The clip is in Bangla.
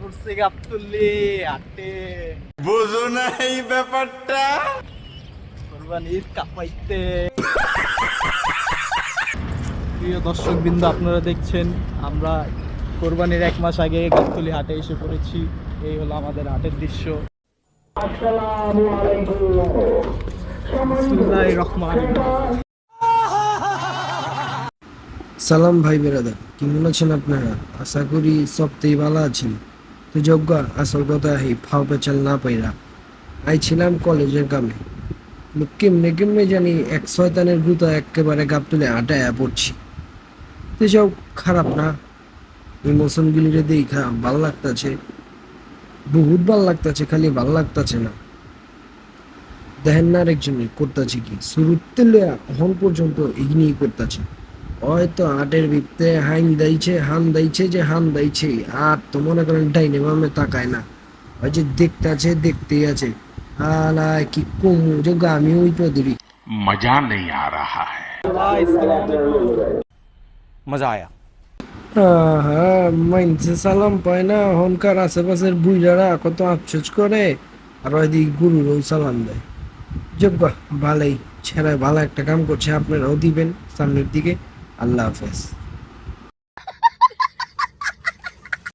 পড়ছে গাবতুল্লি হাটে বুঝো না এই ব্যাপারটা। কোরবানির কাপাইতে। প্রিয় দর্শক বিন্দু আপনারা দেখছেন আমরা কোরবানির এক মাস আগে গাবতলি হাটে এসে পড়েছি। এই হলো আমাদের হাটের দৃশ্য। সালাম ভাই বেরাদার কেমন আছেন আপনারা? আশা করি সবতেই ভালো আছেন। তো যোগ্য আসল কথা এই ফাও পেচাল না পাইরা। আইছিলাম কলেজের কামে। কেমনে কেমনে জানি এক শয়তানের গুতা একেবারে গাপ তুলে আটায়া পড়ছি। তো সব খারাপ না। ইমোশন গুলিরে দেখা ভালো লাগতাছে। বহুত ভালো লাগতাছে, খালি ভালো লাগতাছে না। দেখেন না আরেকজনে করতাছে কি। শুরুতে লইয়া এখন পর্যন্ত ইগনিই করতাছে। হয়তো আটের ভিতরে হাইন দাইছে হান দাইছে যে হান দাইছে আর তো মনে করেন ডাইনে বামে তাকায় না। ওই যে দেখতে আছে দেখতেই আছে। আলা কি কমু যে আমি ওই চৌধুরী মজা নেই আ রাহা মজা আয়া। হ্যাঁ মাইনসে সালাম পায় না হনকার আশেপাশের বুইরারা কত আফসোস করে। আর ওইদিক গুরুরও সালাম দেয়। যোগ্য ভালোই ছেড়ায় ভালো একটা কাম করছে আপনারাও দিবেন সামনের দিকে। আল্লাহ হাফেজ।